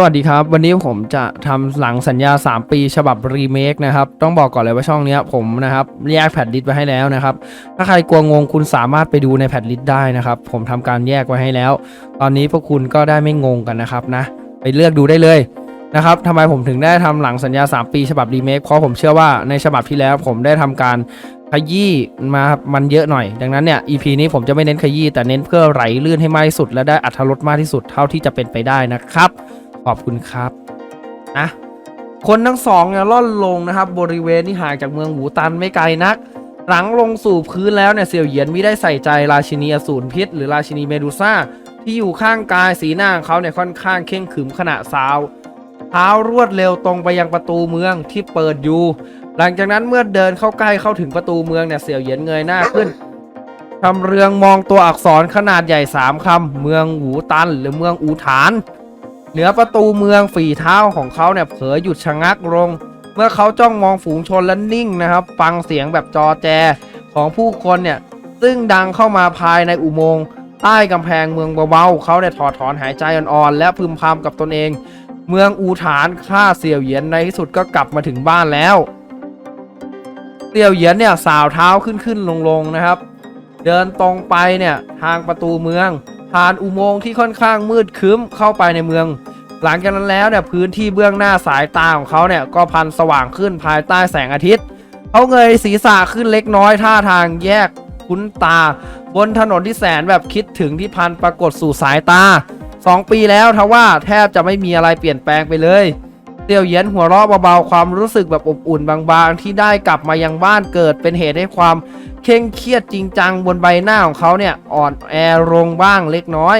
สวัสดีครับ วันนี้ผมจะทำหลังสัญญา 3 ปีฉบับรีเมคนะครับ ต้องบอกก่อนเลยว่าช่องนี้ผมนะครับแยกแพดลิสต์ไว้ให้แล้วนะครับ ถ้าใครกลัวงงคุณสามารถไปดูในแพดลิสต์ได้นะครับ ผมทำการแยกไว้ให้แล้ว ตอนนี้พวกคุณก็ได้ไม่งงกันนะครับนะ ไปเลือกดูได้เลยนะครับทำไมผมถึงได้ทำหลังสัญญา 3 ปีฉบับรีเมคเพราะผมเชื่อว่าในฉบับที่แล้วผมได้ทำการขยี้มามันเยอะหน่อย ดังนั้นเนี่ย EP นี้ผมจะไม่เน้นขยี้แต่เน้นเพื่อไหลลื่นให้มากที่สุด และได้อัธรสมากที่สุดเท่าที่จะเป็นไปได้นะครับ อบคุณครับนะคนทั้งสองเนี่ยล่อนลงนะครับ บริเวณที่ห่างจากเมืองหูตันไม่ไกลนัก หลังลงสู่พื้นแล้วเนี่ยเสี่ยวเหยียนไม่ได้ใส่ใจราชินีอสูรพิษ หรือราชินีเมดูซ่าที่อยู่ข้างกายสีหน้าของเขาเนี่ยค่อนข้างเข่งขรึมขณะสาวเท้ารวดเร็วตรงไปยังประตูเมืองที่เปิดอยู่ หลังจากนั้นเมื่อเดินเข้าใกล้เข้าถึงประตูเมืองเนี่ยเสี่ยวเหยียนเงยหน้าขึ้นทำเรืองมองตัวอักษรขนาดใหญ่สามคำเมืองหูตัน หรือเมืองอูฐาน เหนือประตูเมืองฝีเท้าของเขาเนี่ยเผยหยุดชะงักลง เมื่อเขาจ้องมองฝูงชนและนิ่งนะครับ ฟังเสียงแบบจอแจของผู้คนเนี่ยซึ่งดังเข้ามาภายในอุโมงค์ใต้กำแพงเมืองเบาๆเขาเนี่ยถอดถอนหายใจอ่อนๆและพึมพำกับตนเอง เมืองอูฐานข้าเสี่ยวเหยียนในที่สุดก็กลับมาถึงบ้านแล้วเสี่ยวเหยียนเนี่ยสาวเท้าขึ้นขึ้นลงลงๆนะครับ เดินตรงไปเนี่ยทางประตูเมืองผ่านอุโมงค์ที่ค่อนข้างมืดครึ้มเข้าไปในเมือง หลังจากนั้นแล้วเนี่ยพื้นที่เบื้องหน้าสายตาของเขาเนี่ยก็พันสว่างขึ้นภายใต้แสงอาทิตย์เขาเงยศีรษะขึ้นเล็กน้อยท่าทางแยกคุ้นตา บนถนนที่แสนแบบคิดถึงที่พันปรากฏสู่สายตา 2 ปีแล้วทว่าแทบจะไม่มีอะไรเปลี่ยนแปลงไปเลยเตียวเยียนหัวเราะเบาๆความรู้สึกแบบอบอุ่นบางๆ ที่ได้กลับมายังบ้านเกิดเป็นเหตุให้ความเคร่งเครียดจริงจังบนใบหน้าของเขาเนี่ยอ่อนแอลงบ้างเล็กน้อย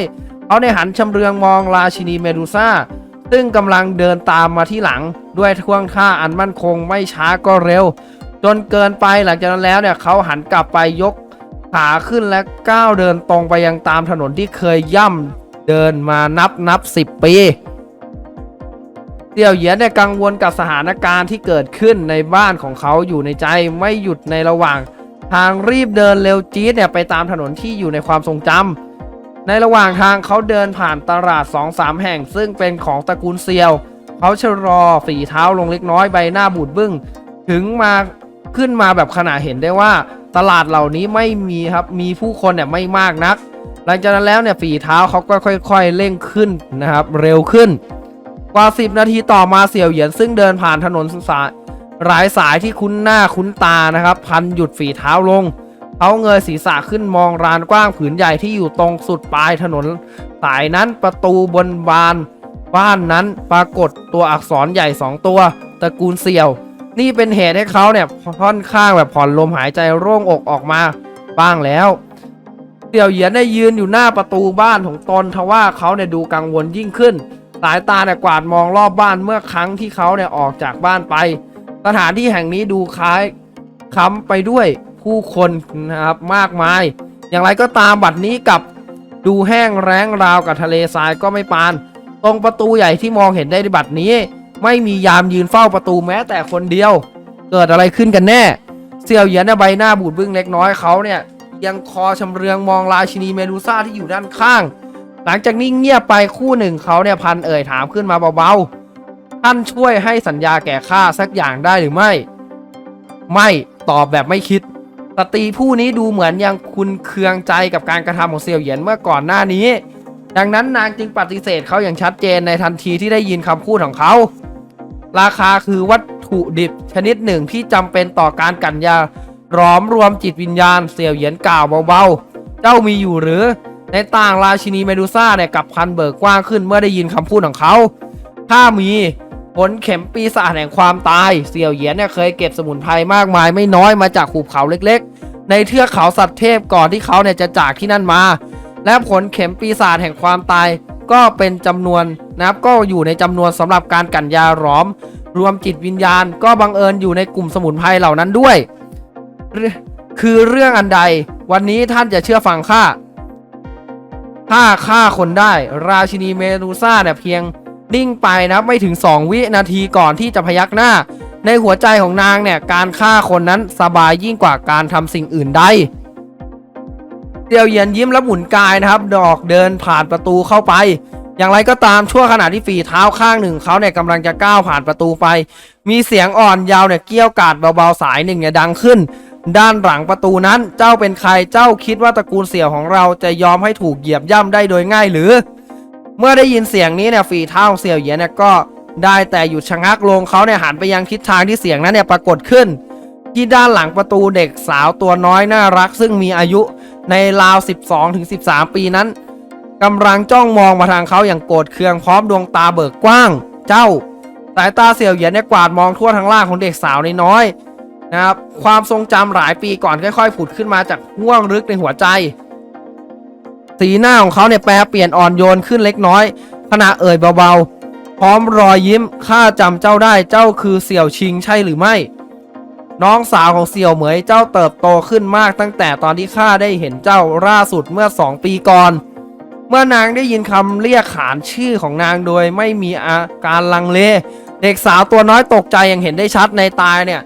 เขาได้หันชำเรืองมองราชินีเมดูซ่า ซึ่งกำลังเดินตามมาที่หลังด้วยท่วงท่าอันมั่นคงไม่ช้าก็เร็ว จนเกินไปหลังจากนั้นแล้วเนี่ยเขาหันกลับไปยกขาขึ้นและก้าวเดินตรงไปยังตามถนนที่เคยย่ำเดินมานับนับสิบปีเสี่ยวเหยียนเนี่ยกังวลกับสถานการณ์ที่เกิดขึ้นในบ้านของเขาอยู่ในใจไม่หยุดในระหว่าง ทางรีบเดินเร็วจี๊ดเนี่ยไปตามถนนที่อยู่ในความทรงจำ ในระหว่างทางเขาเดินผ่านตลาด2อสามแห่ง ซึ่งเป็นของตระกูลเซียว เขาชะลอฝีเท้าลงเล็กน้อยใบหน้าบูดบึ้ง ถึงมาขึ้นมาแบบขนาดเห็นได้ว่า ตลาดเหล่านี้ไม่มีครับ มีผู้คนเนี่ยไม่มากนัก หลังจากนั้นแล้วเนี่ยฝีเท้าเขาก็ค่อย ๆ เร่งขึ้นนะครับ เร็วขึ้น กว่า 10 นาทีต่อมาเสี่ยวเหยียนซึ่งเดินผ่านถนนสายหลายสายที่คุ้นหน้าคุ้นตานะครับ พันหยุดฝีเท้าลง เขาเงยศีรษะขึ้นมองรานกว้างผืนใหญ่ที่อยู่ตรงสุดปลายถนน สายนั้นประตูบนบาน บ้านนั้นปรากฏตัวอักษรใหญ่2ตัวตระกูลเสี่ยว นี่เป็นเหตุให้เขาเนี่ยค่อนข้างแบบผ่อนลมหายใจโล่งอกออกมาบ้างแล้วเสี่ยวเหยียนได้ยืนอยู่หน้าประตูบ้านของตนทว่าเขาเนี่ยดูกังวลยิ่งขึ้น สายตาเนี่ยกวาดมองรอบบ้านเมื่อครั้งที่เขาเนี่ยออกจากบ้านไป สถานที่แห่งนี้ดูคล้ายค้ำไปด้วย ผู้คนนะครับมากมาย อย่างไรก็ตามบัดนี้กับดูแห้งแรงราวกับทะเลทรายก็ไม่ปาน ตรงประตูใหญ่ที่มองเห็นได้ในบัดนี้ ไม่มียามยืนเฝ้าประตูแม้แต่คนเดียว เกิดอะไรขึ้นกันแน่ เสี่ยวเหยียนใบหน้าบูดบึ้งเล็กน้อยเขาเนี่ยยังคอชำเรืองมองราชินีเมดูซ่าที่อยู่ด้านข้าง หลังจากนิ่งเงียบไปคู่หนึ่งเขาเนี่ยพันเอ่ยถามขึ้นมาเบาๆ ท่านช่วยให้สัญญาแก่ข้าสักอย่างได้หรือไม่ ไม่ตอบแบบไม่คิด สตรีผู้นี้ดูเหมือนยังคุณเคืองใจกับการกระทำของเซียวเหยียนเมื่อก่อนหน้านี้ ดังนั้นนางจึงปฏิเสธเขาอย่างชัดเจนในทันทีที่ได้ยินคำพูดของเขา ราคาคือวัตถุดิบชนิดหนึ่งที่จำเป็นต่อการกันยาร้อมรวมจิตวิญญาณเสี่ยวเหยียนกล่าวเบาๆ เจ้ามีอยู่หรือ ในต่างราชินีเมดูซ่าเนี่ยกับพันเบิกกว้างขึ้นเมื่อได้ยินคำพูดของเขา ถ้ามี ผลเข็มปีศาจแห่งความตาย เสี่ยวเหยียนเนี่ยเคยเก็บสมุนไพรมากมายไม่น้อยมาจากหุบเขาเล็กๆ ในเทือกเขาสัตว์เทพก่อนที่เขาเนี่ยจะจากที่นั่นมา และผลเข็มปีศาจแห่งความตาย ก็เป็นจำนวนนะครับก็อยู่ในจำนวนสำหรับการกันยาหลอม รวมจิตวิญญาณ ก็บังเอิญอยู่ในกลุ่มสมุนไพรเหล่านั้นด้วย คือเรื่องอันใด วันนี้ท่านจะเชื่อฟังข้าถ้าฆ่าคนได้ ราชินีเมดูซ่าเนี่ยเพียง นิ่งไปนะไม่ถึง 2 วินาทีก่อนที่จะพยักหน้า ในหัวใจของนางเนี่ยการฆ่าคนนั้นสบายยิ่งกว่าการทำสิ่งอื่นใดเตียวเยียนยิ้มและหมุนกายนะครับ ดอกเดินผ่านประตูเข้าไป อย่างไรก็ตามชั่วขณะที่ฝีเท้าข้างหนึ่งเขาเนี่ยกำลังจะก้าวผ่านประตูไป มีเสียงอ่อนยาวเนี่ยเกี้ยวกาดเบาๆสายหนึ่งเนี่ยดังขึ้น ด้านหลังประตูนั้นเจ้าเป็นใครเจ้าคิดว่าตระกูลเสี่ยวของเราจะยอมให้ถูกเหยียบย่ำได้โดยง่ายหรือ เมื่อได้ยินเสียงนี้เนี่ยฝีเท้าของเสี่ยวเหยียนเนี่ยก็ได้แต่หยุดชะงักลงเขาเนี่ยหันไปยังทิศทางที่เสียงนั้นเนี่ยปรากฏขึ้น ที่ด้านหลังประตูเด็กสาวตัวน้อยน่ารัก ซึ่งมีอายุในราว 12-13 ปีนั้นกำลังจ้องมองมาทางเขาอย่างโกรธเคืองพร้อมดวงตาเบิกกว้าง เจ้า สายตาเสี่ยวเหยียนเนี่ยกวาดมองทั่วทั้งล่างของเด็กสาวน้อยนะครับความทรงจำหลายปีก่อนค่อยๆผุดขึ้นมาจากห้วงลึกในหัวใจ สีหน้าของเขาเนี่ยแปรเปลี่ยนอ่อนโยนขึ้นเล็กน้อย ขณะเอ่ยเบาๆ พร้อมรอยยิ้มข้าจำเจ้าได้เจ้าคือเสี่ยวชิงใช่หรือไม่ น้องสาวของเสี่ยวเหมยเจ้าเติบโตขึ้นมากตั้งแต่ตอนที่ข้าได้เห็นเจ้าล่าสุดเมื่อสองปีก่อน เมื่อนางได้ยินคำเรียกขานชื่อของนางโดยไม่มีอาการลังเล เด็กสาวตัวน้อยตกใจอย่างเห็นได้ชัดในตาเนี่ย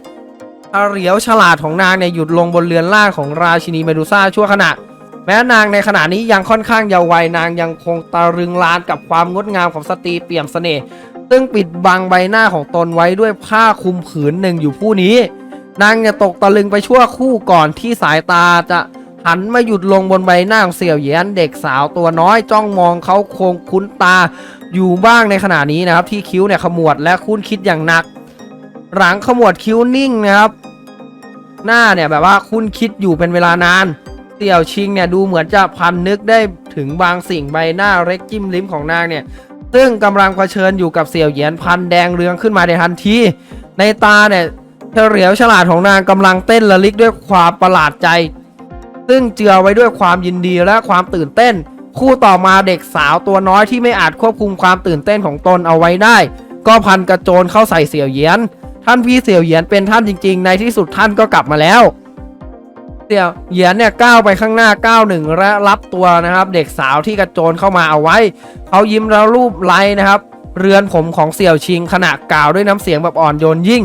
เหลียวฉลาดของนางเนี่ยหยุดลงบนเรือนล่างของราชินีเมดูซ่าชั่วขณะ แม้นางในขณะนี้ยังค่อนข้างเยาว์วัยนางยังคงตะรึงลานกับความงดงามของสตรีเปี่ยมเสน่ห์ซึ่งปิดบังใบหน้าของตนไว้ด้วยผ้าคลุมผืนหนึ่งอยู่ผู้นี้ นางเนี่ยตกตะลึงไปชั่วคู่ก่อนที่สายตาจะหันมาหยุดลงบนใบหน้าของเสี่ยวเหยียนเด็กสาวตัวน้อยจ้องมองเขาคงคุ้นตาอยู่บ้างในขณะนี้นะครับ ที่คิ้วเนี่ยขมวดและคุ้นคิดอย่างหนัก หลังขมวดคิ้วนิ่งนะครับ หน้าเนี่ยแบบว่าคุ้นคิดอยู่เป็นเวลานาน เสี่ยวชิงเนี่ยดูเหมือนจะพันนึกได้ถึงบางสิ่งใบหน้าเล็กจิ้มลิ้มของนางเนี่ยซึ่งกำลังเผชิญอยู่กับเสี่ยวเหยียนพันแดงเรืองขึ้นมาในทันทีในตาเนี่ยเฉลียวฉลาดของนางกำลังเต้นระลิกด้วยความประหลาดใจ ซึ่งเจือไว้ด้วยความยินดีและความตื่นเต้น คู่ต่อมาเด็กสาวตัวน้อยที่ไม่อาจควบคุมความตื่นเต้นของตนเอาไว้ได้ ก็พันกระโจนเข้าใส่เสี่ยวเหยียน ท่านพี่เสี่ยวเหยียนเป็นท่านจริง ๆ ในที่สุดท่านก็กลับมาแล้ว เสี่ยวเหยียนเนี่ยก้าวไปข้างหน้าก้าวหนึ่งและรับตัวนะครับ เด็กสาวที่กระโจนเข้ามาเอาไว้ เขายิ้มแล้วรูปไล้นะครับ เรือนผมของเสี่ยวชิงขณะกล่าวด้วยน้ำเสียงแบบอ่อนโยนยิ่ง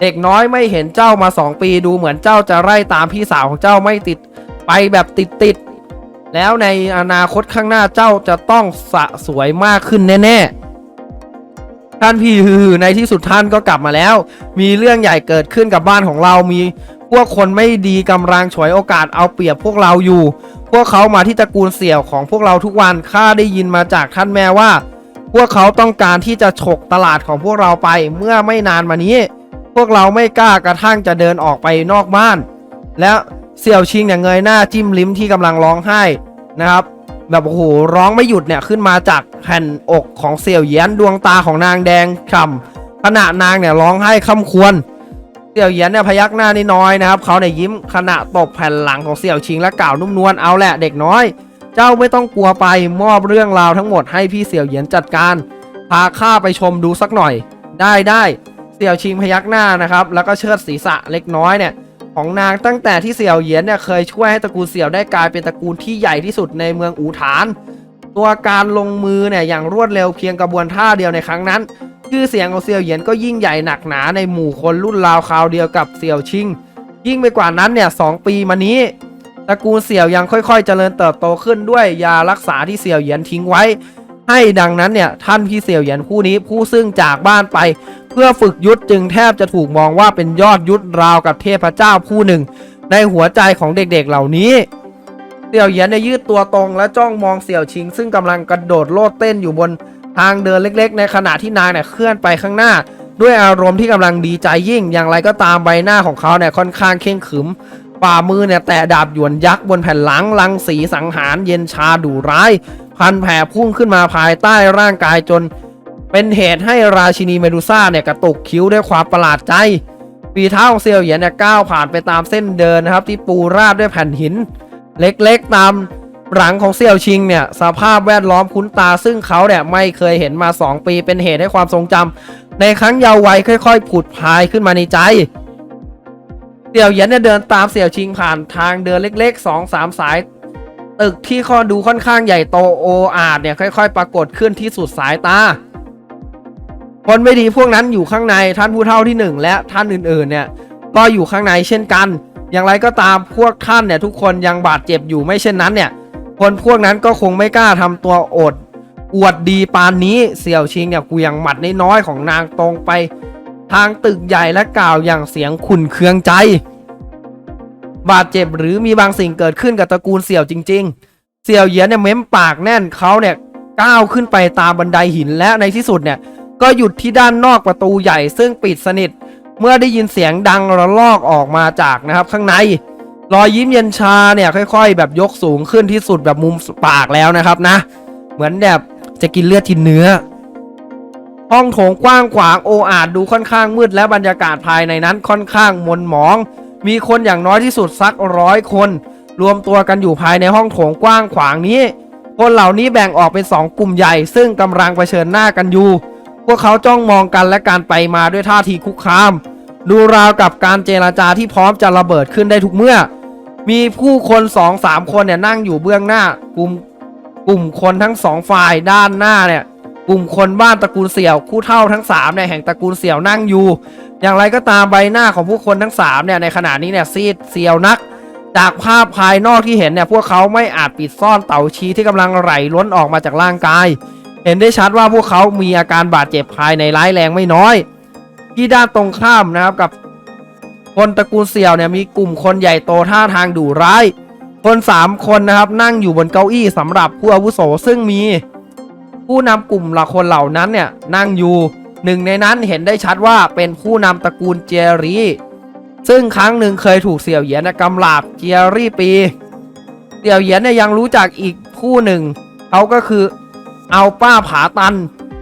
เด็กน้อยไม่เห็นเจ้ามาสองปีดูเหมือนเจ้าจะไล่ตามพี่สาวของเจ้าไม่ติดไปแบบติดติดๆแล้วในอนาคตข้างหน้าเจ้าจะต้องสะสวยมากขึ้นแน่ๆท่านพี่ฮือในที่สุดท่านก็กลับมาแล้ว มีเรื่องใหญ่เกิดขึ้นกับบ้านของเรามี พวกคนไม่ดีกำลังฉวยโอกาสเอาเปรียบพวกเราอยู่ พวกเขามาที่ตระกูลเสี่ยวของพวกเราทุกวันข้าได้ยินมาจากท่านแม่ว่า พวกเขาต้องการที่จะฉกตลาดของพวกเราไปเมื่อไม่นานมานี้ พวกเราไม่กล้ากระทั่งจะเดินออกไปนอกบ้าน แล้วเสี่ยวชิงเนี่ยเงยหน้าจิ้มลิ้มที่กำลังร้องไห้นะครับแบบโอ้โหร้องไม่หยุดเนี่ยขึ้นมาจากแผ่นอกของเสี่ยวเยียนดวงตาของนางแดงฉ่ำขณะนางเนี่ยร้องไห้คำควร เสี่ยวเหยียนเนี่ยพยักหน้านิดน้อยนะครับเขาเนี่ยยิ้มขณะตบแผ่นหลังของเสี่ยวชิงและกล่าวนุ่มนวลเอาแหละเด็กน้อย เจ้าไม่ต้องกลัวไปมอบเรื่องราวทั้งหมดให้พี่เสี่ยวเหยียนจัดการ พาข้าไปชมดูสักหน่อย ได้ได้เสี่ยวชิงพยักหน้านะครับแล้วก็เชิดศีรษะเล็กน้อยเนี่ยของนางตั้งแต่ที่เสี่ยวเหยียนเนี่ยเคยช่วยให้ตระกูลเสี่ยวได้กลายเป็นตระกูลที่ใหญ่ที่สุดในเมืองอูฐาน ตัวการลงมือเนี่ยอย่างรวดเร็วเพียงกระบวนท่าเดียวในครั้งนั้นชื่อเสียงของเสี่ยวเหยียนก็ยิ่งใหญ่หนักหนาในหมู่คนรุ่นราวคราวเดียวกับเสี่ยวชิง ยิ่งไปกว่านั้นเนี่ยสองปีมานี้ตระกูลเสี่ยวยังค่อยๆ เจริญเติบโตขึ้นด้วยยารักษาที่เสี่ยวเหยียนทิ้งไว้ ให้ดังนั้นเนี่ยท่านพี่เสี่ยวเหยียนผู้นี้ผู้ซึ่งจากบ้านไป เพื่อฝึกยุทธจึงแทบจะถูกมองว่าเป็นยอดยุทธราวกับเทพเจ้าผู้หนึ่ง ในหัวใจของเด็กๆเหล่านี้ สี่ยวเหยียนเนี่ยยืดตัวตรงและจ้องมองเสี่ยวชิง ซึ่งกำลังกระโดดโลดเต้นอยู่บนทางเดินเล็ก ๆ ในขณะที่นางเนี่ยเคลื่อนไปข้างหน้า ด้วยอารมณ์ที่กำลังดีใจยิ่งอย่างไรก็ตามใบหน้าของเขาเนี่ยค่อนข้างเข่งขึมฝ่ามือเนี่ยแตะดาบหยวนยักษ์บนแผ่นหลังลังสีสังหารเย็นชาดุร้าย พันแผ่พุ่งขึ้นมาภายใต้ร่างกายจน เป็นเหตุให้ราชินีเมดูซ่าเนี่ยกระตุกคิ้วด้วยความประหลาดใจปีเท้าของเซียวเหยียนเนี่ยก้าวผ่านไปตามเส้นเดินนะครับที่ปูราดด้วยแผ่นหิน เล็กๆตามหลังของเซี่ยวชิงเนี่ยสภาพแวดล้อมคุ้นตาซึ่งเขาเนี่ยไม่เคยเห็นมา 2 ปีเป็นเหตุให้ความทรงจำในครั้งเยาว์วัยค่อยๆผุดพายขึ้นมาในใจเสี่ยวเหยียนเนี่ยเดินตามเสี่ยวชิงผ่านทางเดินเล็กๆ 2 3 สาย ตึกที่ข้อดูค่อนข้างใหญ่โตโออาดเนี่ยค่อย ๆ ปรากฏขึ้นที่สุดสายตาคนไม่ดีพวกนั้นอยู่ข้างในท่านผู้เฒ่าที่หนึ่งและท่านอื่นๆเนี่ยก็อยู่ข้างในเช่นกัน อย่างไรก็ตามพวกท่านเนี่ยทุกคนยังบาดเจ็บอยู่ไม่เช่นนั้นเนี่ย คนพวกนั้นก็คงไม่กล้าทำตัวอด อวดดีปานนี้เสี่ยวชิงเนี่ยกูยังหมัดน้อยๆของนางตรงไป ทางตึกใหญ่และกล่าวอย่างเสียงขุนเคืองใจ บาดเจ็บหรือมีบางสิ่งเกิดขึ้นกับตระกูลเสี่ยวจริง ๆ เสี่ยวเหยียนเนี่ยเม้มปากแน่นเขาเนี่ยก้าวขึ้นไปตามบันไดหินและในที่สุดเนี่ยก็หยุดที่ด้านนอกประตูใหญ่ซึ่งปิดสนิท เมื่อได้ยินเสียงดังระลอกออกมาจากนะครับข้างใน รอยยิ้มเย็นชาเนี่ยค่อยๆ แบบยกสูงขึ้นที่สุดแบบมุมปากแล้วนะครับนะ เหมือนแบบจะกินเลือดกินเนื้อ ห้องโถงกว้างขวางโออาจดูค่อนข้างมืดและบรรยากาศภายในนั้นค่อนข้างมนหมอง มีคนอย่างน้อยที่สุดสักร้อยคน รวมตัวกันอยู่ภายในห้องโถงกว้างขวางนี้ คนเหล่านี้แบ่งออกเป็นสองกลุ่มใหญ่ ซึ่งกำลังเผชิญหน้ากันอยู่ พวกเขาจ้องมองกันและการไปมาด้วยท่าทีคุกคาม ดูราวกับการเจรจาที่พร้อมจะระเบิดขึ้นได้ทุกเมื่อ มีผู้คนสองสามคนเนี่ยนั่งอยู่เบื้องหน้ากลุ่มกลุ่มคนทั้งสองฝ่ายด้านหน้าเนี่ยกลุ่มคนบ้านตระกูลเสี่ยวคู่เท่าทั้งสามเนี่ยแห่งตระกูลเสี่ยวนั่งอยู่ อย่างไรก็ตามใบหน้าของผู้คนทั้งสามเนี่ยในขณะนี้เนี่ยซีดเซียวนัก จากภาพภายนอกที่เห็นเนี่ยพวกเขาไม่อาจปิดซ่อนเต่าชีที่กำลังไหลล้นออกมาจากร่างกาย เห็นได้ชัดว่าพวกเขามีอาการบาดเจ็บภายในร้ายแรงไม่น้อย ที่ด้านตรงข้ามนะครับกับคนตระกูลเสี่ยวเนี่ยมีกลุ่มคนใหญ่โตท่าทางดุร้าย คนสามคนนะครับนั่งอยู่บนเก้าอี้สำหรับผู้อาวุโสซึ่งมี ผู้นำกลุ่มละคนเหล่านั้นเนี่ยนั่งอยู่หนึ่งในนั้นเห็นได้ชัดว่าเป็นผู้นำตระกูลเจรีซึ่งครั้งหนึ่งเคยถูกเสี่ยวเหยียนกำลาบเจรี่ปี เสี่ยวเหยียนเนี่ยยังรู้จักอีกผู้หนึ่งเขาก็คือ อาป้าผาตัน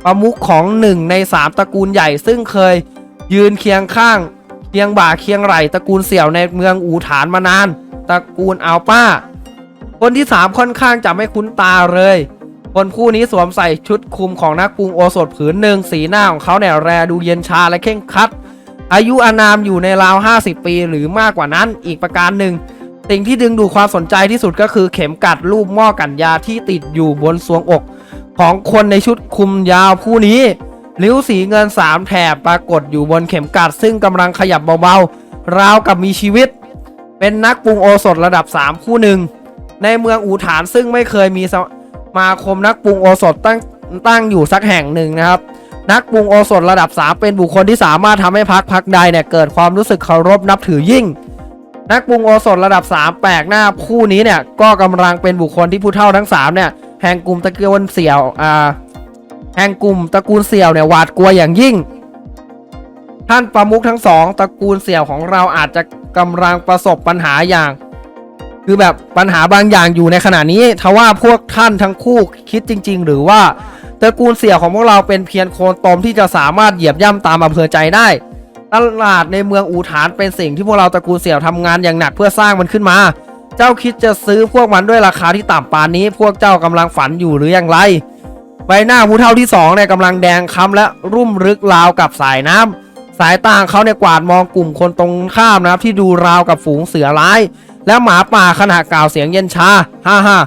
ประมุขของหนึ่งในสามตระกูลใหญ่ ซึ่งเคยยืนเคียงข้าง เคียงบ่าเคียงไหลตระกูลเสี่ยวในเมืองอูฐานมานาน ตระกูลเอาป้า คนที่สามค่อนข้างจะไม่คุ้นตาเลย คนผู้นี้สวมใส่ชุดคลุมของนักปรุงโอสถผืนหนึ่งสีหน้าของเขาเนี่ยแรดูเย็นชาและเข่งคัด อายุอานามอยู่ในราว 50 ปีหรือมากกว่านั้นอีกประการหนึ่งสิ่งที่ดึงดูดความสนใจที่สุดก็คือเข็มกัดรูปหม้อกันยาที่ติดอยู่บนสวงอก ของคนในชุดคุมยาวผู้นี้ริ้วสีเงินสามแถบปรากฏอยู่บนเข็มกัด ซึ่งกำลังขยับเบาๆ ราวกับมีชีวิต เป็นนักปรุงโอสถระดับ 3 คู่หนึ่ง ในเมืองอูฐานซึ่งไม่เคยมีสมาคมนักปรุงโอสถตั้งตั้งอยู่สักแห่งหนึ่งนะครับ นักปรุงโอสถระดับ 3 เป็นบุคคลที่สามารถทำให้พักพักใดเนี่ยเกิดความรู้สึกเคารพนับถือยิ่ง นักปรุงโอสถระดับ 3 แปลกหน้าคู่นี้เนี่ยก็กำลังเป็นบุคคลที่ผู้เฒ่าทั้ง3เนี่ย แห่งกลุ่มตระกูลเสี่ยวอ่าแห่งกลุ่มตระกูลเสี่ยวเนี่ยหวาดกลัวอย่างยิ่ง ท่านประมุขทั้งสองตระกูลเสี่ยวของเราอาจจะกำลังประสบปัญหาอย่าง คือแบบปัญหาบางอย่างอยู่ในขณะนี้ทว่าพวกท่านทั้งคู่คิดจริง ๆ หรือว่าตระกูลเสี่ยวของพวกเราเป็นเพียงโคนตมที่จะสามารถเหยียบย่ำตามอำเภอใจได้ตลาดในเมืองอูฐานเป็นสิ่งที่พวกเราตระกูลเสี่ยวทำงานอย่างหนักเพื่อสร้างมันขึ้นมา เจ้าคิดจะซื้อพวกมันด้วยราคาที่ต่ำปานนี้ พวกเจ้ากำลังฝันอยู่หรืออย่างไร ใบหน้าผู้เฒ่าที่สองเนี่ยกำลังแดงค้ำและรุ่มรึกราวกับสายน้ำสายตาเขาเนี่ยกวาดมองกลุ่มคนตรงข้ามนะครับที่ดูราวกับฝูงเสือร้าย และหมาป่าขณะกล่าวเสียงเย็นชาฮ่าฮ่า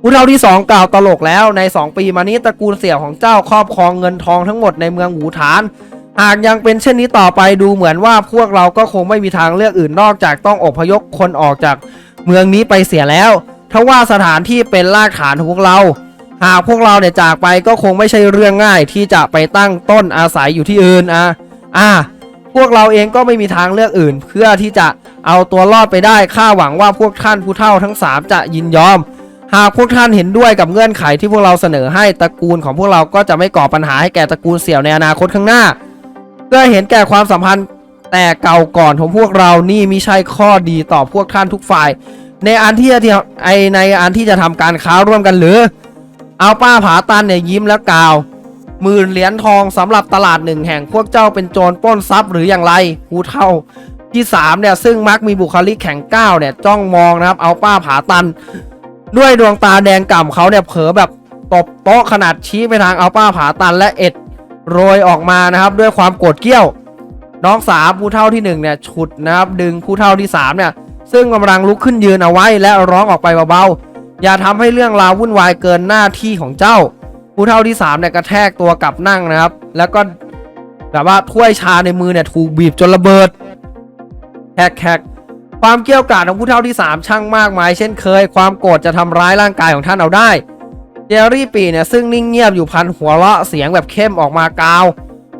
ผู้เฒ่าที่สองกล่าวตลกแล้วใน 2 ปีมานี้ตระกูลเสี่ยวของเจ้าครอบครองเงินทองทั้งหมดในเมืองหูฐานหากยังเป็นเช่นนี้ต่อไปดูเหมือนว่าพวกเราก็คงไม่มีทางเลือกอื่นนอกจากต้องอพยพคนออกจาก เมืองนี้ไปเสียแล้วทว่าสถานที่เป็นรากฐานของพวกเรา หากพวกเราเนี่ยจากไปก็คงไม่ใช่เรื่องง่ายที่จะไปตั้งต้นอาศัยอยู่ที่อื่นอะอะพวกเราเองก็ไม่มีทางเลือกอื่น เพื่อที่จะเอาตัวรอดไปได้ข้าหวังว่าพวกท่านผู้เฒ่าทั้งสามจะยินยอม หากพวกท่านเห็นด้วยกับเงื่อนไขที่พวกเราเสนอให้ตระกูลของพวกเราก็จะไม่ก่อปัญหาให้แก่ตระกูลเสี่ยวในอนาคตข้างหน้าเพื่อเห็นแก่ความสัมพันธ์ แต่เก่าก่อนของพวกเรานี่มิใช่ข้อดีต่อพวกท่านทุกฝ่าย ในอันที่จะไอในอันที่จะทำการค้าร่วมกันหรือ เอาป้าผาตันเนี่ยยิ้มแล้วกล่าวหมื่นเหรียญทองสำหรับตลาดหนึ่งแห่งพวกเจ้าเป็นโจรปล้นทรัพย์หรืออย่างไรผู้เท่าที่สามเนี่ยซึ่งมักมีบุคลิกแข็งก้าวเนี่ยจ้องมองนะครับเอาป้าผาตัน ด้วยดวงตาแดงก่ำเขาเนี่ยเผลอแบบตบโต๊ะขนาดชี้ไปทางเอาป้าผาตันและเอ็ดโรยออกมานะครับ ด้วยความโกรธเกี้ยว น้องสาวผู้เท่าที่หนึ่งเนี่ยฉุดนะครับดึงผู้เท่าที่สามเนี่ยซึ่งกำลังลุกขึ้นยืนเอาไว้และร้องออกไปเบาๆอย่าทำให้เรื่องราววุ่นวายเกินหน้าที่ของเจ้า ผู้เท่าที่3เนี่ยกระแทกตัวกลับนั่งนะครับ แล้วก็แบบว่าถ้วยชาในมือเนี่ยถูกบีบจนระเบิดแฮกๆความเกี้ยวกาดของผู้เท่าที่ 3 ช่างมากมายเช่นเคย ความโกรธจะทำร้ายร่างกายของท่านเอาได้เจอรี่ปีเนี่ยซึ่งนิ่งเงียบอยู่พันหัวเราะเสียงแบบเข้มออกมากาว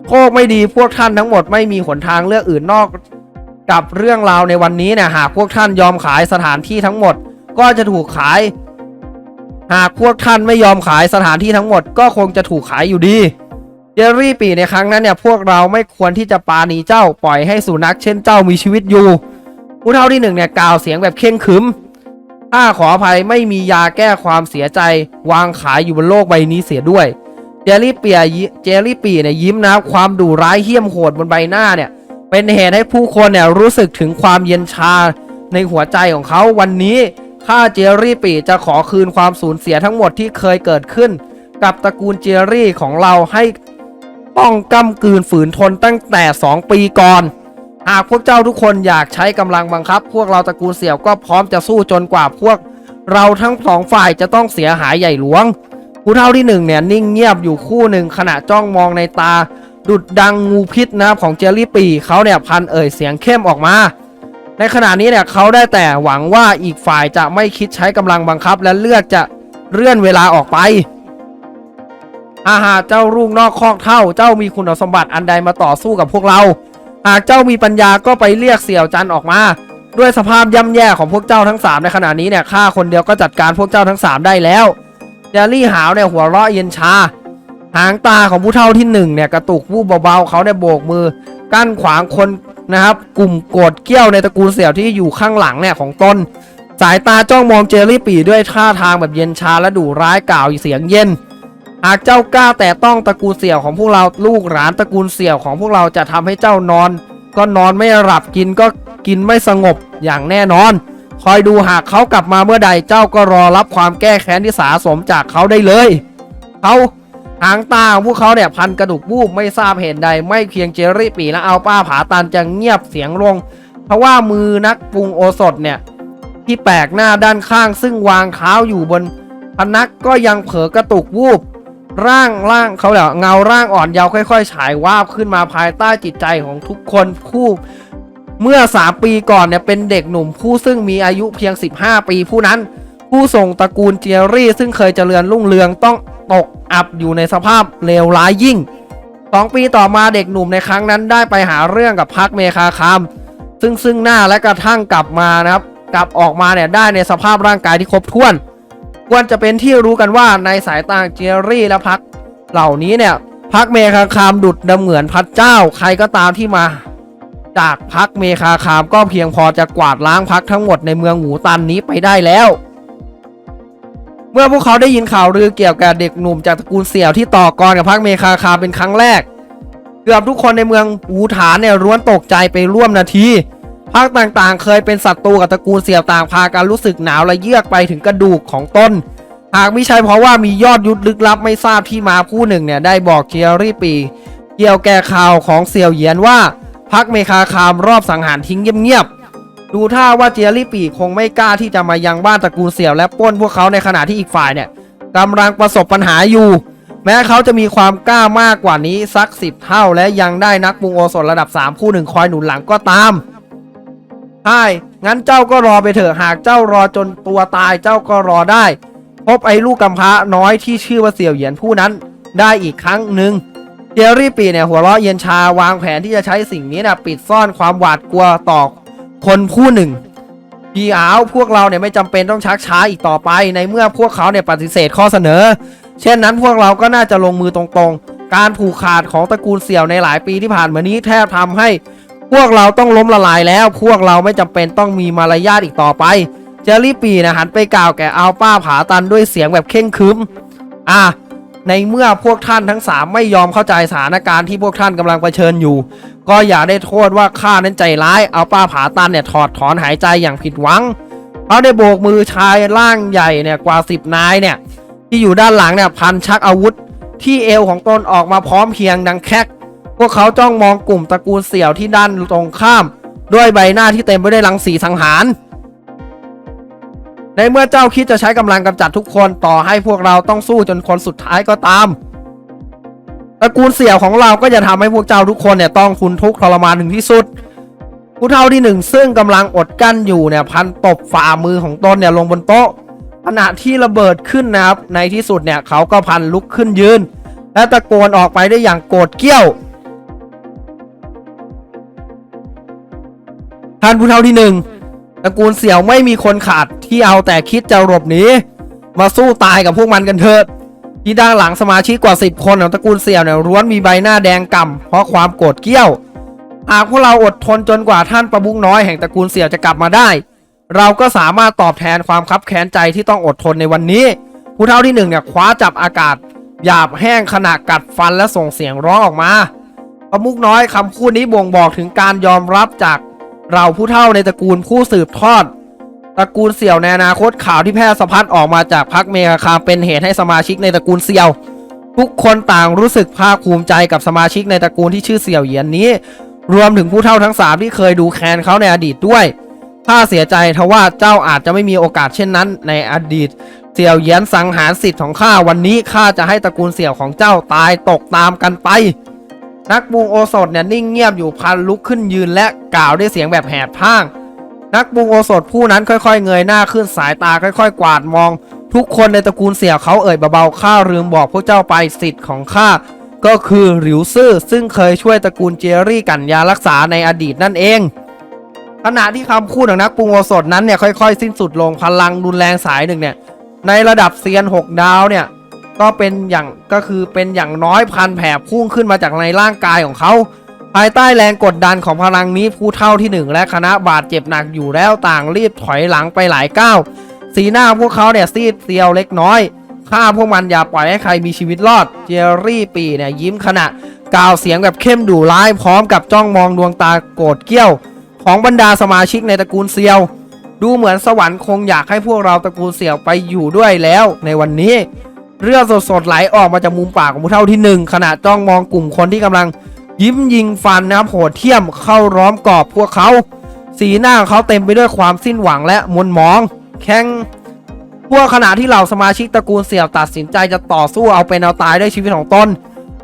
โชคไม่ดีพวกท่านทั้งหมดไม่มีหนทางเลือกอื่นนอก กับเรื่องราวในวันนี้เนี่ยหากพวกท่านยอมขายสถานที่ทั้งหมด ก็จะถูกขาย หากพวกท่านไม่ยอมขายสถานที่ทั้งหมด ก็คงจะถูกขายอยู่ดีเจอรี่ปีในครั้งนั้นเนี่ยพวกเราไม่ควรที่จะปาณีเจ้าปล่อยให้สุนัขเช่นเจ้ามีชีวิตอยู่ผู้เท่าที่หนึ่งเนี่ยกล่าวเสียงแบบเข่งขึมถ้าขออภัยไม่มียาแก้ความเสียใจ วางขายอยู่บนโลกใบนี้เสียด้วย เจลลี่เปียเจลลี่ปีเนี่ยยิ้มนะครับความดุร้ายเหี้ยมโหดบนใบหน้าเนี่ย เป็นเหตุให้ผู้คนเนี่ยรู้สึกถึงความเย็นชาในหัวใจของเขาวันนี้ข้าเจลลี่ปีจะขอคืนความสูญเสียทั้งหมดที่เคยเกิดขึ้น กับตระกูลเจลลี่ของเราให้ต้องกำกืนฝืนทนตั้งแต่ 2 ปีก่อน หากพวกเจ้าทุกคนอยากใช้กำลังบังคับ พวกเราตระกูลเสี่ยวก็พร้อมจะสู้จนกว่าพวก เราทั้งสองฝ่ายจะต้องเสียหายใหญ่หลวง ผู้เท่าที่หนึ่งเนี่ยนิ่งเงียบอยู่คู่หนึ่งขณะจ้องมองในตา ดุดดังงูพิษนะครับของเจลลี่ปีเขาเนี่ยพันเอ่ยเสียงเข้มออกมา ในขณะนี้เนี่ยเขาได้แต่หวังว่าอีกฝ่ายจะไม่คิดใช้กำลังบังคับ และเลือกจะเลื่อนเวลาออกไปอาหากเจ้าลูกนอกคอกเท่า เจ้ามีคุณสมบัติอันใดมาต่อสู้กับพวกเรา หากเจ้ามีปัญญาก็ไปเรียกเสี่ยวจันออกมา ด้วยสภาพย่ำแย่ของพวกเจ้าทั้ง 3 ในขณะนี้เนี่ยข้าคนเดียวก็จัดการพวกเจ้าทั้ง 3 ได้แล้ว เจลลี่หาวเนี่ยหัวเราะเย็นชา หางตาของผู้เท่าที่หนึ่งเนี่ยกระตุกวูบเบาๆเขาเนี่ยโบกมือ กั้นขวางคนนะครับ กลุ่มโกรธเกี้ยวในตระกูลเสี่ยวที่อยู่ข้างหลังเนี่ยของตนสายตาจ้องมองเจลลี่ปีด้วยท่าทางแบบเย็นชาและดุร้ายกล่าวเสียงเย็น หากเจ้ากล้าแต่ต้องตระกูลเสี่ยวของพวกเราลูกหลานตระกูลเสี่ยวของพวกเราจะทำให้เจ้านอน ก็นอนไม่หลับกินก็กินไม่สงบอย่างแน่นอน คอยดูหากเขากลับมาเมื่อใดเจ้าก็รอรับความแก้แค้นที่สาสมจากเขาได้เลยเขาหางตาของพวกเขาเนี่ยพันกระดูกบูบไม่ทราบเหตุใด ไม่เพียงเจอรี่ปีและเอาป้าผาตันจะเงียบเสียงลง เพราะว่ามือนักปรุงโอสถเนี่ยที่แปลกหน้าด้านข้างซึ่งวางเท้าอยู่บนพนักก็ยังเผลอกระตุกวูบร่างร่างเขาเนี่ยเงาร่างอ่อนเยาว์ค่อย ๆ ฉายวาบขึ้นมาภายใต้จิตใจของทุกคนผู้ เมื่อ 3 ปีก่อนเนี่ยเป็นเด็กหนุ่มผู้ซึ่งมีอายุเพียง 15 ปีผู้นั้น ผู้ส่งตระกูลเจียรี่ซึ่งเคยเจริญรุ่งเรืองต้องตกอับอยู่ในสภาพเลวร้ายยิ่ง 2 ปีต่อมาเด็กหนุ่มในครั้งนั้นได้ไปหาเรื่องกับพักเมคาคาม ซึ่งซึ่งหน้าและกระทั่งกลับมานะครับ กลับออกมาเนี่ยได้ในสภาพร่างกายที่ครบถ้วน ควรจะเป็นที่รู้กันว่าในสายตาเจอรี่และพักเหล่านี้เนี่ยพักเมคาคามดุดดำเหมือนพระเจ้า ใครก็ตามที่มา จากพักเมคาคามก็เพียงพอจะกวาดล้างพักทั้งหมดในเมืองหมูตันนี้ไปได้แล้ว เมื่อพวกเขาได้ยินข่าวลือเกี่ยวกับเด็กหนุ่มจากตระกูลเสี่ยวที่ต่อกรกับพักเมคาคามเป็นครั้งแรก เกือบทุกคนในเมืองหูฐานเนี่ยล้วนตกใจไปร่วมนาทีภาคต่างๆ เคยเป็นศัตรูกับตระกูลเสี่ยวต่างพากันรู้สึกหนาวและเยือกไปถึงกระดูกของตนหากไม่ใช่เพราะว่ามียอดยุทธลึกลับไม่ทราบที่มาผู้หนึ่งเนี่ยได้บอกเจียรี่ปี เกี่ยวแก่ข่าวของเสี่ยวเหยียนว่า พักเมคาคามรอบสังหารทิ้งเงียบๆ ดูท่าว่าเจียรี่ปีคงไม่กล้าที่จะมายังบ้านตระกูลเสี่ยวและป้นพวกเขาในขณะที่อีกฝ่ายเนี่ยกำลังประสบปัญหาอยู่ แม้เขาจะมีความกล้ามากกว่านี้สักสิบเท่า และยังได้นักปรุงโอสถระดับ 3 คู่หนึ่งคอยหนุนหลังก็ตามใช่งั้นเจ้าก็รอไปเถอะหากเจ้ารอจนตัวตายเจ้าก็รอได้ พบไอ้ลูกกำพร้าน้อยที่ชื่อว่าเสี่ยวเหยียนผู้นั้นได้อีกครั้งหนึ่ง เจอรี่ปีเนี่ยหัวเราะเย็นชาวางแผนที่จะใช้สิ่งนี้นะปิดซ่อนความหวาดกลัวต่อคนผู้หนึ่งพีอาวพวกเราเนี่ยไม่จำเป็นต้องชักช้าอีกต่อไป ในเมื่อพวกเขาเนี่ยปฏิเสธข้อเสนอ เช่นนั้นพวกเราก็น่าจะลงมือตรงๆ การผูกขาดของตระกูลเสี่ยวในหลายปีที่ผ่านมานี้แทบทำให้ พวกเราต้องล้มละลายแล้ว พวกเราไม่จำเป็นต้องมีมารยาทอีกต่อไป เจอรี่ปีนะหันไปกล่าวแก่อัลป้าผาตันด้วยเสียงแบบเข่งครึมอะ ในเมื่อพวกท่านทั้งสามไม่ยอมเข้าใจสถานการณ์ที่พวกท่านกำลังเผชิญอยู่ ก็อย่าได้โทษว่าข้านั้นใจร้ายเอัลป้าผาตันเนี่ยถอดถอนหายใจอย่างผิดหวังเขาได้โบกมือชายร่างใหญ่เนี่ยกว่าสิบนายเนี่ยที่อยู่ด้านหลังเนี่ยพันชักอาวุธ ที่เอวของตนออกมาพร้อมเพียงดังแคกพวกเขาจ้องมองกลุ่มตระกูลเสี่ยวที่ด้านตรงข้าม ด้วยใบหน้าที่เต็มไปด้วยรังสีสังหาร ในเมื่อเจ้าคิดจะใช้กำลังกำจัดทุกคนต่อให้พวกเราต้องสู้จนคนสุดท้ายก็ตามตระกูลเสี่ยวของเราก็จะทำให้พวกเจ้าทุกคนเนี่ยต้องคุณทุกข์ทรมานถึงที่สุดผู้เท่าที่หนึ่งซึ่งกำลังอดกั้นอยู่เนี่ยพันตบฝ่ามือของตนเนี่ยลงบนโต๊ะขณะที่ระเบิดขึ้นนะครับในที่สุดเนี่ยเขาก็พันลุกขึ้นยืน และตะโกนออกไปได้อย่างโกรธเกี้ยวท่านผู้เฒ่าที่หนึ่ง ตระกูลเสี่ยวไม่มีคนขาดที่เอาแต่คิดจะหลบหนีมาสู้ตายกับพวกมันกันเถิดที่ด้านหลังสมาชิกกว่า 10 คนของตระกูลเสี่ยวเนี่ยล้วนมีใบหน้าแดงก่ำเพราะความโกรธเกรี้ยวหากพวกเราอดทนจนกว่าท่านประมุกน้อยแห่งตระกูลเสี่ยวจะกลับมาได้ เราก็สามารถตอบแทนความคับแค้นใจที่ต้องอดทนในวันนี้ ผู้เฒ่าที่หนึ่งเนี่ยคว้าจับอากาศหยาบแห้งขณะกัดฟันและส่งเสียงร้องออกมา ประมุกน้อยคำพูดนี้บ่งบอกถึงการยอมรับจาก เราผู้เฒ่าในตระกูลผู้สืบทอดตระกูลเสี่ยวในอนาคตข่าวที่แพร่สะพัดออกมาจากพรรคเมฆาคามเป็นเหตุให้สมาชิกในตระกูลเสี่ยว ทุกคนต่างรู้สึกภาคภูมิใจกับสมาชิกในตระกูลที่ชื่อเสี่ยวเหยียนนี้ รวมถึงผู้เฒ่าทั้งสามที่เคยดูแคลนเขาในอดีตด้วยถ้าเสียใจทว่าเจ้าอาจจะไม่มีโอกาสเช่นนั้นในอดีต เสี่ยวเหยียนสังหารสิทธิ์ของข้าวันนี้ข้าจะให้ตระกูลเสี่ยวของเจ้าตายตกตามกันไป นักบุงโอสถเนี่ยนิ่งเงียบอยู่พันลุกขึ้นยืนและกล่าวด้วยเสียงแบบแหบพร่าง นักบุงโอสถผู้นั้นค่อย ๆ เงยหน้าขึ้นสายตาค่อย ๆ กวาดมอง ทุกคนในตระกูลเสี่ยวเขาเอ่ยเบาๆข้าลืมบอกพวกเจ้าไปสิทธิ์ของข้าก็คือหลิวซื่อซึ่งเคยช่วยตระกูลเจยรี่กันยารักษาในอดีตนั่นเองขณะที่คำพูดของนักปรุงโอสถนั้นเนี่ยค่อยๆ สิ้นสุดลงพลังรุนแรงสายหนึ่งเนี่ยในระดับเซียน 6 ดาวเนี่ย ก็เป็นอย่างก็คือเป็นอย่างน้อยพันแผลพุ่งขึ้นมาจากในร่างกายของเขา ภายใต้แรงกดดันของพลังนี้ผู้เท่าที่หนึ่งและคณะบาดเจ็บหนักอยู่แล้วต่างรีบถอยหลังไปหลายก้าวสีหน้าพวกเขาเนี่ยซีดเซียวเล็กน้อยฆ่าพวกมันอย่าปล่อยให้ใครมีชีวิตรอด เจอรี่ปีเนี่ยยิ้มขณะ กล่าวเสียงแบบเข้มดุร้ายพร้อมกับจ้องมองดวงตาโกรธเกี้ยว ของบรรดาสมาชิกในตระกูลเซียว ดูเหมือนสวรรค์คงอยากให้พวกเราตระกูลเสี่ยวไปอยู่ด้วยแล้ว ในวันนี้ เลือดสดๆไหลออกมาจากมุมปากของผู้เฒ่าที่หนึ่งขณะจ้องมองกลุ่มคนที่กำลังยิ้มยิงฟันนะครับโหดเที่ยมเข้าร้อมกรอบพวกเขา สีหน้าของเขาเต็มไปด้วยความสิ้นหวังและมนหมอง แข็งพวกขณะที่เหล่าสมาชิกตระกูลเสี่ยวตัดสินใจจะต่อสู้เอาเป็นเอาตายด้วยชีวิตของตน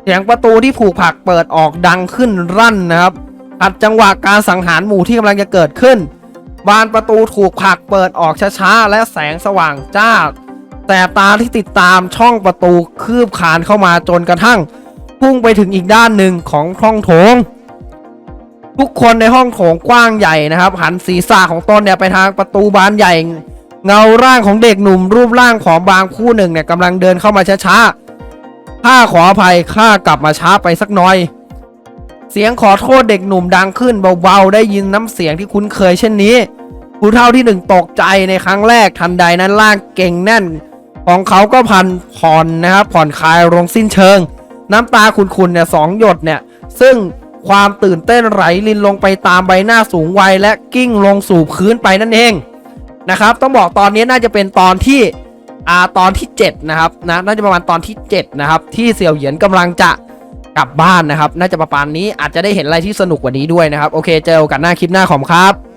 เสียงประตูที่ผูกผักเปิดออกดังขึ้นรั่นนะครับขัดจังหวะการสังหารหมู่ที่กำลังจะเกิดขึ้น บานประตูถูกผักเปิดออกช้าๆและแสงสว่างจ้า แต่ตาที่ติดตามช่องประตูคืบคานเข้ามาจนกระทั่ง พุ่งไปถึงอีกด้านหนึ่งของห้องโถง ทุกคนในห้องโถงกว้างใหญ่นะครับ หันศีรษะของตนเนี่ยไปทางประตูบานใหญ่ เงาร่างของเด็กหนุ่มรูปร่างของบางคู่หนึ่งเนี่ยกำลังเดินเข้ามาช้าๆข้าขออภัยข้ากลับมาช้าไปสักหน่อยเสียงขอโทษเด็กหนุ่มดังขึ้นเบาๆ ได้ยินน้ำเสียงที่คุ้นเคยเช่นนี้ผู้เท่าที่หนึ่งตกใจในครั้งแรกทันใดนั้นร่างเก่งแน่น ของเขาก็พันผ่อนนะครับผ่อนคลายลงสิ้นเชิง น้ำตาขุ่นๆเนี่ยสองหยดเนี่ย ซึ่งความตื่นเต้นไหลลินลงไปตามใบหน้าสูงวัยและกิ้งลงสู่พื้นไปนั่นเองนะครับ ต้องบอกตอนนี้น่าจะเป็นตอนที่อ่าตอนที่ 7 นะครับนะน่าจะประมาณตอนที่ 7 นะครับ ที่เสี่ยวเหยียนกำลังจะกลับบ้านนะครับ น่าจะประมาณนี้อาจจะได้เห็นอะไรที่สนุกกว่านี้ด้วยนะครับ โอเค เจอกันหน้าคลิปหน้าของครับ